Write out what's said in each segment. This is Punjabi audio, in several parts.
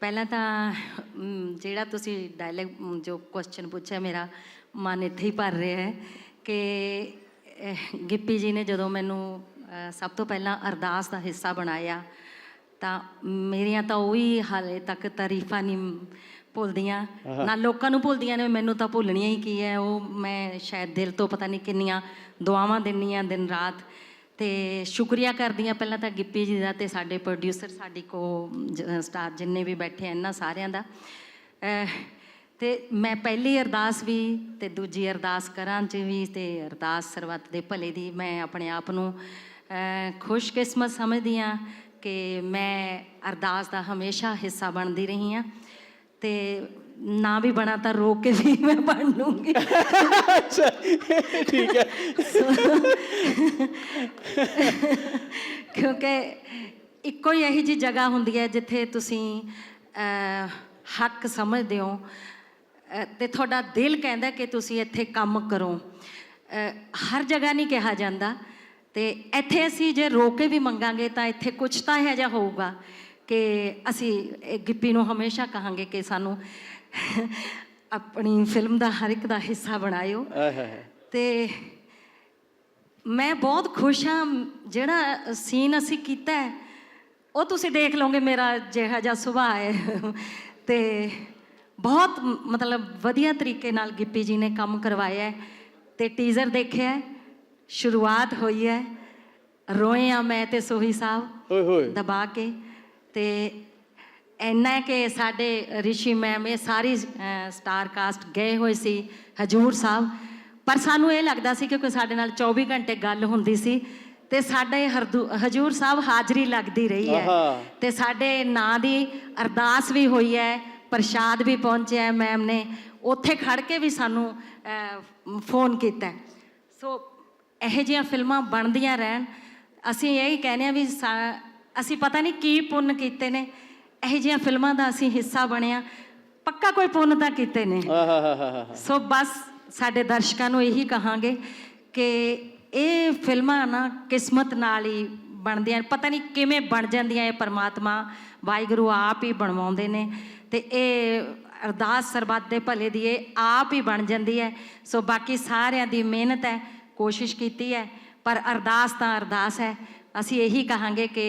ਪਹਿਲਾਂ ਤਾਂ ਜਿਹੜਾ ਤੁਸੀਂ ਡਾਇਲੌਗ ਜੋ ਕੁਐਸਚਨ ਪੁੱਛਿਆ ਮੇਰਾ ਮਨ ਇੱਥੇ ਹੀ ਭਰ ਰਿਹਾ ਹੈ ਕਿ ਗਿੱਪੀ ਜੀ ਨੇ ਜਦੋਂ ਮੈਨੂੰ ਸਭ ਤੋਂ ਪਹਿਲਾਂ ਅਰਦਾਸ ਦਾ ਹਿੱਸਾ ਬਣਾਇਆ ਤਾਂ ਮੇਰੀਆਂ ਤਾਂ ਉਹੀ ਹਾਲੇ ਤੱਕ ਤਾਰੀਫਾਂ ਨਹੀਂ ਭੁੱਲਦੀਆਂ। ਨਾ ਲੋਕਾਂ ਨੂੰ ਭੁੱਲਦੀਆਂ ਨੇ ਮੈਨੂੰ ਤਾਂ ਭੁੱਲਣੀਆਂ ਹੀ ਕੀ ਹੈ। ਉਹ ਮੈਂ ਸ਼ਾਇਦ ਦਿਲ ਤੋਂ ਪਤਾ ਨਹੀਂ ਕਿੰਨੀਆਂ ਦੁਆਵਾਂ ਦਿੰਨੀਆਂ ਦਿਨ ਰਾਤ। ਤੇ ਸ਼ੁਕਰੀਆ ਕਰਦੀ ਹਾਂ ਪਹਿਲਾਂ ਤਾਂ ਗਿੱਪੀ ਜੀ ਦਾ ਤੇ ਸਾਡੇ ਪ੍ਰੋਡਿਊਸਰ ਸਾਡੀ ਕੋ ਜ- ਸਟਾਰ ਜਿੰਨੇ ਵੀ ਬੈਠੇ ਆ ਇਹਨਾਂ ਸਾਰਿਆਂ ਦਾ। ਅਹ, ਤੇ ਮੈਂ ਪਹਿਲੀ ਅਰਦਾਸ ਵੀ ਤੇ ਦੂਜੀ ਅਰਦਾਸ ਕਰਾਂ ਚ ਵੀ ਤੇ ਅਰਦਾਸ ਸਰਬੱਤ ਦੇ ਭਲੇ ਦੀ ਮੈਂ ਆਪਣੇ ਆਪ ਨੂੰ ਖੁਸ਼ਕਿਸਮਤ ਸਮਝਦੀ ਹਾਂ ਕਿ ਮੈਂ ਅਰਦਾਸ ਦਾ ਹਮੇਸ਼ਾ ਹਿੱਸਾ ਬਣਦੀ ਰਹੀ ਹਾਂ। ਤੇ ਨਾ ਵੀ ਬਣਾ ਤਾਂ ਰੋਕ ਕੇ ਵੀ ਮੈਂ ਬਣ ਲੂੰਗੀ। ਅੱਛਾ ਠੀਕ ਹੈ। ਕਿਉਂਕਿ ਇੱਕੋ ਹੀ ਇਹੀ ਜੀ ਜਗ੍ਹਾ ਹੁੰਦੀ ਹੈ ਜਿੱਥੇ ਤੁਸੀਂ ਹੱਕ ਸਮਝਦੇ ਹੋ। ਤੇ ਤੁਹਾਡਾ ਦਿਲ ਕਹਿੰਦਾ ਕਿ ਤੁਸੀਂ ਇੱਥੇ ਕੰਮ ਕਰੋ। ਹਰ ਜਗ੍ਹਾ ਨਹੀਂ ਕਿਹਾ ਜਾਂਦਾ। ਤੇ ਇੱਥੇ ਅਸੀਂ ਜੇ ਰੋਕ ਕੇ ਵੀ ਮੰਗਾਂਗੇ ਤਾਂ ਇੱਥੇ ਕੁਝ ਤਾਂ ਇਹੋ ਜਿਹਾ ਹੋਊਗਾ। ਕਿ ਅਸੀਂ ਗਿੱਪੀ ਨੂੰ ਹਮੇਸ਼ਾ ਕਹਾਂਗੇ ਕਿ ਸਾਨੂੰ ਆਪਣੀ ਫਿਲਮ ਦਾ ਹਰ ਇੱਕ ਦਾ ਹਿੱਸਾ ਬਣਾਇਓ। ਤੇ ਮੈਂ ਬਹੁਤ ਖੁਸ਼ ਹਾਂ ਜਿਹੜਾ ਸੀਨ ਅਸੀਂ ਕੀਤਾ ਹੈ ਉਹ ਤੁਸੀਂ ਦੇਖ ਲਓਗੇ ਮੇਰਾ ਜਿਹੜਾ ਜਿਹਾ ਸੁਭਾਅ ਹੈ। ਤੇ ਬਹੁਤ ਮਤਲਬ ਵਧੀਆ ਤਰੀਕੇ ਨਾਲ ਗਿੱਪੀ ਜੀ ਨੇ ਕੰਮ ਕਰਵਾਇਆ ਤੇ ਟੀਜ਼ਰ ਦੇਖਿਆ ਸ਼ੁਰੂਆਤ ਹੋਈ ਹੈ ਰੋਏ ਆ ਮੈਂ ਤੇ ਸੋਹੀ ਸਾਹਿਬ ਓਏ ਹੋਏ। ਦਬਾ ਕੇ। ਤੇ ਇੰਨਾ ਹੈ ਕਿ ਸਾਡੇ ਰਿਸ਼ੀ ਮੈਮ ਇਹ ਸਾਰੀ ਸਟਾਰ ਕਾਸਟ ਗਏ ਹੋਏ ਸੀ ਹਜੂਰ ਸਾਹਿਬ ਪਰ ਸਾਨੂੰ ਇਹ ਲੱਗਦਾ ਸੀ ਕਿ ਕੋਈ ਸਾਡੇ ਨਾਲ 24 ਘੰਟੇ ਗੱਲ ਹੁੰਦੀ ਸੀ ਤੇ ਸਾਡੇ ਹਜੂਰ ਸਾਹਿਬ ਹਾਜ਼ਰੀ ਲੱਗਦੀ ਰਹੀ ਹੈ। ਤੇ ਸਾਡੇ ਨਾਂ ਦੀ ਅਰਦਾਸ ਵੀ ਹੋਈ ਹੈ ਪ੍ਰਸ਼ਾਦ ਵੀ ਪਹੁੰਚਿਆ ਹੈ ਮੈਮ ਨੇ ਉੱਥੇ ਖੜ ਕੇ ਵੀ ਸਾਨੂੰ ਫੋਨ ਕੀਤਾ ਹੈ। ਸੋ ਇਹੋ ਜਿਹੀਆਂ ਫਿਲਮਾਂ ਬਣਦੀਆਂ ਰਹਿਣ ਅਸੀਂ ਇਹੀ ਕਹਿੰਦੇ ਆ ਵੀ ਸਾ- ਅਸੀਂ ਪਤਾ ਨਹੀਂ ਕੀ ਪੁੰਨ ਕੀਤੇ ਨੇ ਇਹੋ ਜਿਹੀਆਂ ਫਿਲਮਾਂ ਦਾ ਅਸੀਂ ਹਿੱਸਾ ਬਣਿਆ ਪੱਕਾ ਕੋਈ ਪੁੰਨ ਤਾਂ ਕੀਤੇ ਨੇ। ਸੋ ਬਸ ਸਾਡੇ ਦਰਸ਼ਕਾਂ ਨੂੰ ਇਹੀ ਕਹਾਂਗੇ ਕਿ ਇਹ ਫਿਲਮਾਂ ਨਾ ਕਿਸਮਤ ਨਾਲ ਹੀ ਬਣਦੀਆਂ। ਪਤਾ ਨਹੀਂ ਕਿਵੇਂ ਬਣ ਜਾਂਦੀਆਂ ਇਹ ਪਰਮਾਤਮਾ ਵਾਹਿਗੁਰੂ ਆਪ ਹੀ ਬਣਵਾਉਂਦੇ ਨੇ ਤੇ ਇਹ ਅਰਦਾਸ ਸਰਬੱਤ ਦੇ ਭਲੇ ਦੀ ਇਹ ਆਪ ਹੀ ਬਣ ਜਾਂਦੀ ਹੈ। ਸੋ ਬਾਕੀ ਸਾਰਿਆਂ ਦੀ ਮਿਹਨਤ ਹੈ ਕੋਸ਼ਿਸ਼ ਕੀਤੀ ਹੈ ਪਰ ਅਰਦਾਸ ਤਾਂ ਅਰਦਾਸ ਹੈ। ਅਸੀਂ ਇਹੀ ਕਹਾਂਗੇ ਕਿ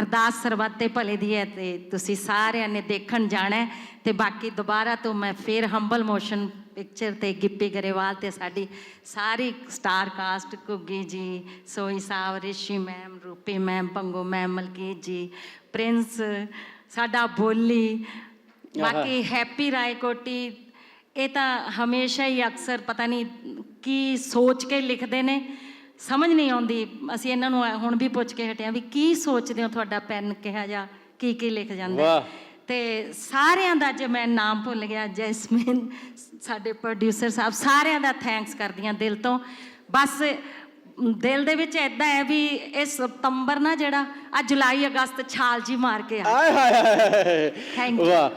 ਅਰਦਾਸ ਸਰਬੱਤ ਦੇ ਭਲੇ ਦੀ ਹੈ ਤੇ ਤੁਸੀਂ ਸਾਰਿਆਂ ਨੇ ਦੇਖਣ ਜਾਣਾ ਤੇ ਬਾਕੀ ਦੁਬਾਰਾ ਤੋਂ ਮੈਂ ਫੇਰ ਹੰਬਲ ਮੋਸ਼ਨ ਪਿਕਚਰ ਤੇ ਗਿੱਪੀ ਗਰੇਵਾਲ ਤੇ ਸਾਡੀ ਸਾਰੀ star cast Kuggi ji Soi Sahib Rishi ma'am Roopi ma'am Pango ma'am Malkit ji Prince ਸਾਡਾ ਬੋਲੀ ਬਾਕੀ ਹੈਪੀ ਰਾਏਕੋਟੀ ਇਹ ਤਾਂ ਹਮੇਸ਼ਾ ਹੀ ਅਕਸਰ ਪਤਾ ਨਹੀਂ ਕੀ ਸੋਚ ਕੇ ਲਿਖਦੇ ਨੇ। ਸਮਝ ਨਹੀਂ ਆਉਂਦੀ। ਅਸੀਂ ਇਹਨਾਂ ਨੂੰ ਹੁਣ ਵੀ ਪੁੱਛ ਕੇ ਹਟਿਆ ਵੀ ਕੀ ਸੋਚਦੇ ਹੋ ਤੁਹਾਡਾ ਪੈਨ ਕਿਹਾ ਜਾ ਕੀ ਕੀ ਲਿਖ ਜਾਂਦਾ। ਤੇ ਸਾਰਿਆਂ ਦਾ ਜੇ ਮੈਂ ਨਾਮ ਭੁੱਲ ਗਿਆ ਜੈਸਮੀਨ ਸਾਡੇ ਪ੍ਰੋਡਿਊਸਰ ਸਾਹਿਬ ਸਾਰਿਆਂ ਦਾ ਥੈਂਕਸ ਕਰਦੀਆਂ ਦਿਲ ਤੋਂ। ਬਸ ਦਿਲ ਦੇ ਵਿੱਚ ਐਦਾਂ ਹੈ ਵੀ ਇਹ ਸਤੰਬਰ ਨਾ ਜਿਹੜਾ ਆ ਜੁਲਾਈ ਅਗਸਤ ਛਾਲ ਜੀ ਮਾਰ ਕੇ ਆ। ਆਏ ਹਾਏ ਹਾਏ। Thank you. ਵਾਹ।